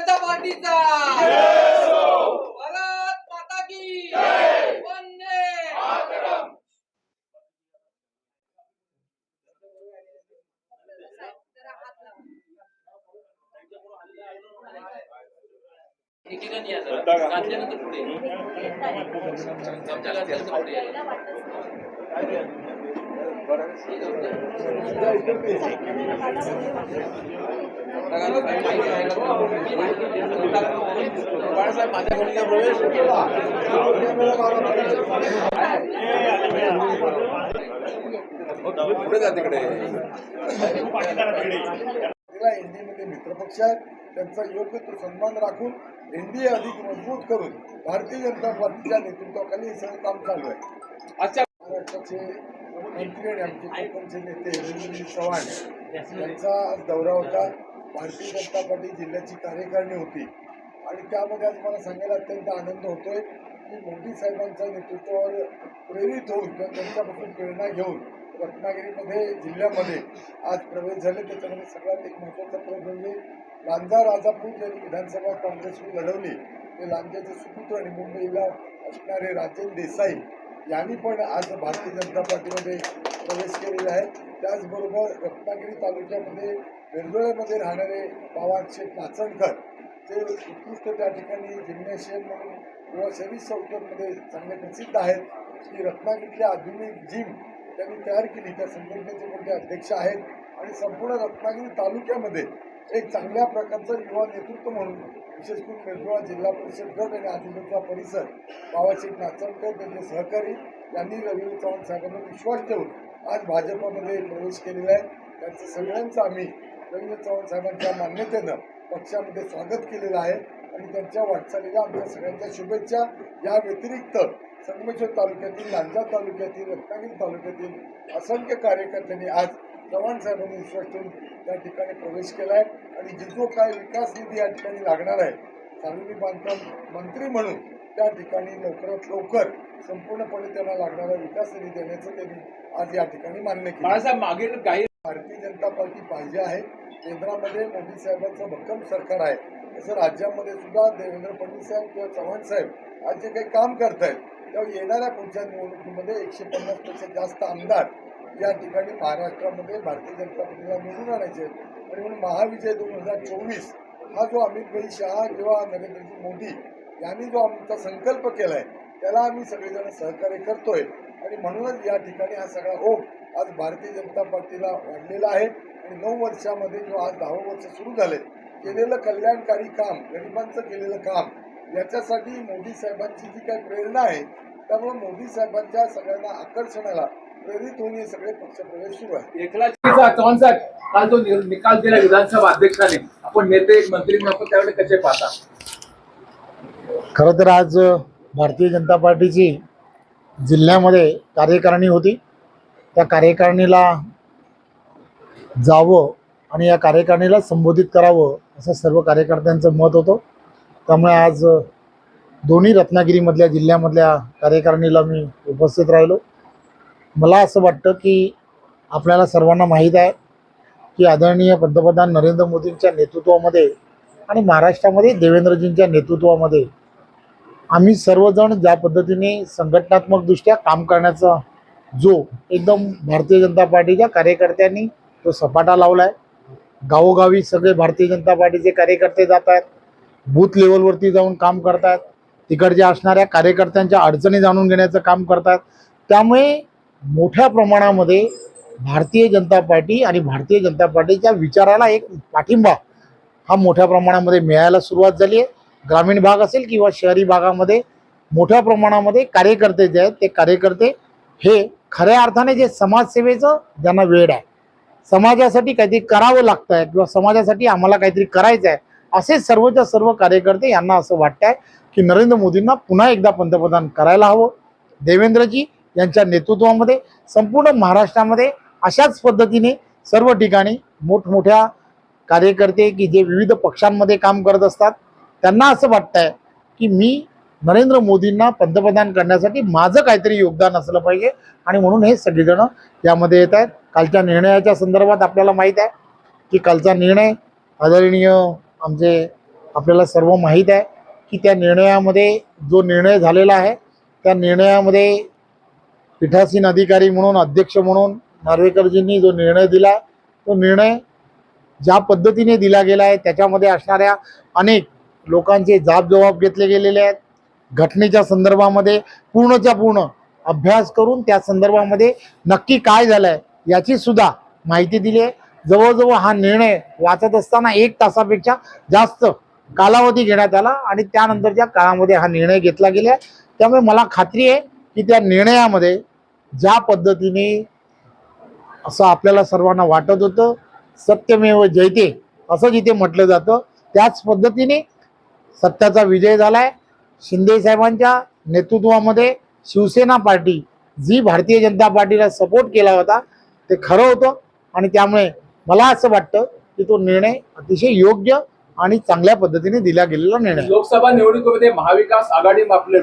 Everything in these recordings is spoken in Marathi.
जनता पार्टीचा. भारत माता की वंदे एकेकाने या जरा. घातल्यानंतर पुढे. घातल्यानंतर पुढे या. बाळासाहेब माझ्या खोलीचा प्रवेश पुढे जा तिकडे एनडीएमध्ये मित्रपक्ष आहेत त्यांचा योग्य तो सन्मान राखून एनडीए अधिक मजबूत करून भारतीय जनता पार्टीच्या नेतृत्वाखाली हे सगळं काम चालू आहे अच्छा महाराष्ट्राचे मंत्री आणि आमचे कोकणचे नेते रवींद्रजी चव्हाण यांचा आज दौरा होता. भारतीय जनता पार्टी जिल्ह्याची कार्यकारिणी होती. आणि त्यामध्ये आज मला सांगायला अत्यंत आनंद होतोय की मोदी साहेबांच्या नेतृत्वावर प्रेरित होऊन किंवा त्यांच्यापासून प्रेरणा घेऊन रत्नागिरीमध्ये जिल्ह्यामध्ये आज प्रवेश झाले. त्याच्यामध्ये सगळ्यात एक महत्त्वाचा प्रवेश म्हणजे लांजा राजापूर ज्यांनी विधानसभा काँग्रेसने लढवली. ते लांजाचे सुपुत्र आणि मुंबईला असणारे राजेंद्र देसाई यांनी पण आज भारतीय जनता पार्टीमध्ये प्रवेश केलेला आहे. त्याचबरोबर रत्नागिरी तालुक्यामध्ये वेरदोळ्यामध्ये राहणारे बाबा शेठ नाचणकर ते उत्कृष्ट त्या ठिकाणी जिम्नॅशियम म्हणून किंवा शरीर संस्थांमध्ये चांगले प्रसिद्ध आहेत. की रत्नागिरीतली आधुनिक जिम त्यांनी तयार केली. त्या संघटनेचे कोणते अध्यक्ष आहेत. आणि संपूर्ण रत्नागिरी तालुक्यामध्ये एक चांगल्या प्रकारचं युवा नेतृत्व म्हणून विशेष करून मेट्रोळा जिल्हा परिषद गट आणि आदिलचा परिसर बाबासाहेब नाचणकर त्यांचे सहकारी यांनी रवींद्र चव्हाण साहेबांवर विश्वास ठेवून आज भाजपमध्ये प्रवेश केलेला आहे. त्यांचं सगळ्यांचं आम्ही रवींद्र चव्हाण साहेबांच्या मान्यतेनं पक्षामध्ये स्वागत केलेलं आहे आणि त्यांच्या वाटचालीला आमच्या सगळ्यांच्या शुभेच्छा. या व्यतिरिक्त संगमेश्वर तालुक्यातील लांजा तालुक्यातील रत्नागिरी तालुक्यातील असंख्य कार्यकर्त्यांनी आज चव्हाण साहेबांनी विश्वास ठेवून त्या ठिकाणी प्रवेश केला आहे आणि जी जो काय विकास निधी या ठिकाणी लागणार आहे सार्वजनिक बांधकाम मंत्री म्हणून त्या ठिकाणी लवकरात लवकर संपूर्णपणे त्यांना लागणारा विकास निधी देण्याचं त्यांनी आज या ठिकाणी मान्य केलं. मागील काही भारतीय जनता पार्टी पाहिजे आहे. केंद्रामध्ये मोदी साहेबांचं भक्कम सरकार आहे. तसं राज्यामध्ये सुद्धा देवेंद्र फडणवीस साहेब किंवा चव्हाण साहेब आज जे काही काम करतायत तेव्हा येणाऱ्या पुढच्या निवडणुकीमध्ये एकशे पन्नासपेक्षा जास्त आमदार या ठिकाणी महाराष्ट्रामध्ये भारतीय जनता पक्षाला निवडून आणायचे आणि म्हणून महाविजय दोन हजार चोवीस हा जो अमित भाई शहा किंवा नरेंद्रजी मोदी यांनी जो आमचा संकल्प केला आहे त्याला आम्ही सगळेजण सहकार्य करतोय. आणि म्हणूनच या ठिकाणी हा सगळा ओघ आज भारतीय जनता पार्टीला वाढलेला आहे. आणि नऊ वर्षामध्ये किंवा आज दहा वर्ष सुरू झाले केलेलं कल्याणकारी काम गरिबांचं केलेलं काम याच्यासाठी मोदी साहेबांची जी काही प्रेरणा आहे त्यामुळे मोदी साहेबांच्या सगळ्यांना आकर्षणाला प्रेरित होऊन हे सगळे पक्षप्रवेश सुरू आहे. एकलाचा चव्हाण साहेब काल जो निकाल दिला विधानसभा अध्यक्षाने आपण नेते मंत्री म्हणून आपण त्यावेळी कसे पाहता? खरं तर आज भारतीय जनता पार्टीची जिल्ह्यामध्ये कार्यकारिणी होती. त्या कार्यकारिणीला जावं आणि या कार्यकारिणीला संबोधित करावं असं सर्व कार्यकर्त्यांचं मत होतं. त्यामुळे आज दोन्ही रत्नागिरीमधल्या जिल्ह्यामधल्या कार्यकारिणीला मी उपस्थित राहिलो. मला असं वाटतं की आपल्याला सर्वांना माहीत आहे की आदरणीय पंतप्रधान नरेंद्र मोदींच्या नेतृत्वामध्ये आणि महाराष्ट्रामध्ये देवेंद्रजींच्या नेतृत्वामध्ये आम्ही सर्वजण ज्या पद्धतीने संघटनात्मकदृष्ट्या काम करण्याचा जो एकदम भारतीय जनता पार्टीच्या कार्यकर्त्यांनी तो सपाटा लावला आहे गावोगावी सगळे भारतीय जनता पार्टीचे कार्यकर्ते जात आहेत बूथ लेवलवरती जाऊन काम करतात तिकडच्या असणाऱ्या कार्यकर्त्यांच्या अडचणी जाणून घेण्याचं काम करतात. त्यामुळे मोठ्या प्रमाणामध्ये भारतीय जनता पार्टी आणि भारतीय जनता पार्टीच्या विचाराला एक पाठिंबा हा मोठ्या प्रमाणामध्ये मिळायला सुरुवात झाली आहे. ग्रामीण भाग असेल किंवा शहरी भागामध्ये मोठ्या प्रमाणामध्ये कार्यकर्ते जे आहेत ते कार्यकर्ते हे खऱ्या अर्थाने जे समाजसेवेचं ज्यांना वेळ आहे समाजासाठी काहीतरी करावं लागतं आहे किंवा समाजासाठी आम्हाला काहीतरी करायचं आहे असे सर्वच्या सर्व कार्यकर्ते यांना असं वाटतं आहे की नरेंद्र मोदींना पुन्हा एकदा पंतप्रधान करायला हवं. देवेंद्रजी यांच्या नेतृत्वामध्ये संपूर्ण महाराष्ट्रामध्ये अशाच पद्धतीने सर्व ठिकाणी मोठमोठ्या कार्यकर्ते की जे विविध पक्षांमध्ये काम करत असतात त्यांना असं वाटतंय की मी नरेंद्र मोदींना पंतप्रधान करण्यासाठी माझं काहीतरी योगदान असलं पाहिजे आणि म्हणून हे सगळेजण यामध्ये येत आहेत. कालच्या निर्णयाच्या संदर्भात आपल्याला माहीत आहे की कालचा निर्णय आदरणीय आमचे आपल्याला सर्व माहीत आहे की त्या निर्णयामध्ये जो निर्णय झालेला आहे त्या निर्णयामध्ये पीठासीन अधिकारी म्हणून अध्यक्ष म्हणून नार्वेकरजींनी जो निर्णय दिला तो निर्णय ज्या पद्धतीने दिला गेला आहे त्याच्यामध्ये असणाऱ्या अनेक लोकांचे जाब जबाब घेतले गेलेले आहेत. घटनेच्या संदर्भामध्ये पूर्णच्या पूर्ण अभ्यास करून त्या संदर्भामध्ये नक्की काय झालं आहे याची सुद्धा माहिती दिली आहे. जवळजवळ हा निर्णय वाचत असताना एक तासापेक्षा जास्त कालावधी घेण्यात आला आणि त्यानंतरच्या काळामध्ये हा निर्णय घेतला गेला आहे. त्यामुळे मला खात्री आहे की त्या निर्णयामध्ये ज्या पद्धतीने असं आपल्याला सर्वांना वाटत होतं सत्यमेव जयते असं जिथे म्हटलं जातं त्याच पद्धतीने सत्याचा विजय झालाय. शिंदे साहेबांच्या नेतृत्वामध्ये शिवसेना पार्टी जी भारतीय जनता पार्टीला सपोर्ट केला होता ते खरं होतं. आणि त्यामुळे मला असं वाटतं की तो निर्णय अतिशय योग्य आणि चांगल्या पद्धतीने दिला गेलेला निर्णय. लोकसभा निवडणुकीमध्ये महाविकास आघाडी आपले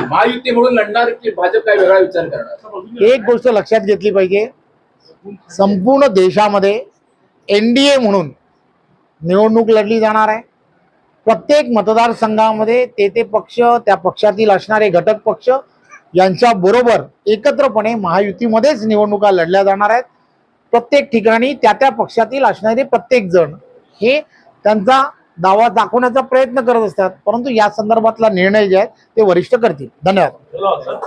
महायुती म्हणून लढणार की भाजप काय वेगळा विचार करणार? एक गोष्ट लक्षात घेतली पाहिजे. संपूर्ण देशामध्ये एन डी ए म्हणून निवडणूक लढली जाणार आहे. प्रत्येक मतदारसंघामध्ये ते ते पक्ष त्या पक्षातील असणारे घटक पक्ष यांच्या बरोबर एकत्रपणे महायुतीमध्येच निवडणुका लढल्या जाणार आहेत. प्रत्येक ठिकाणी त्या त्या पक्षातील असणारे प्रत्येक जण हे त्यांचा दावा दाखवण्याचा प्रयत्न करत असतात. परंतु या संदर्भातला निर्णय जे आहे ते वरिष्ठ करतील. धन्यवाद.